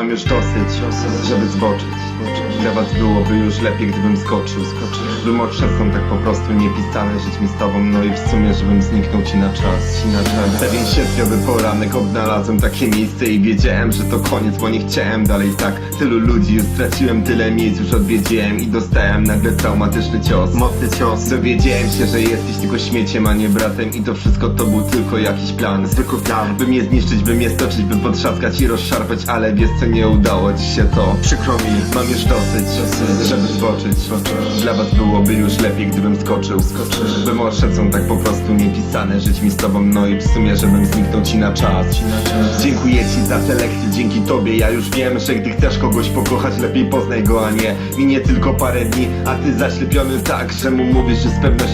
już dosyć, żeby zboczyć. Dla was byłoby już lepiej, gdybym skoczył. By młodsze są tak po prostu niepisane Żyć mi z tobą, no i w sumie, żebym zniknął Ci na czas. Pewien sierpniowy poranek odnalazłem. Takie miejsce I wiedziałem, że to koniec, bo nie chciałem dalej tak. Tylu ludzi już straciłem, tyle miejsc już odwiedziłem I dostałem nagle traumatyczny cios. Mocny cios. Dowiedziałem się, że jesteś tylko śmieciem, a nie bratem I to wszystko to był tylko jakiś plan. Zwykły plan. By mnie zniszczyć, by mnie stoczyć, by potrzaskać i rozszarpać Ale wiesz co, nie udało ci się to. Przykro mi, mam już dosyć, żeby zboczyć. Dla was byłoby już lepiej, gdybym skoczył. By młodsze są tak po prostu niepisane Żyć mi z tobą, no i w sumie, żebym zniknął ci na czas. Dziękuję ci za selekcję, dzięki tobie Ja już wiem, że gdy chcesz kogoś pokochać Lepiej poznaj go, a nie Minie tylko parę dni, a ty zaślepiony tak Że mu mówisz, że z pewnością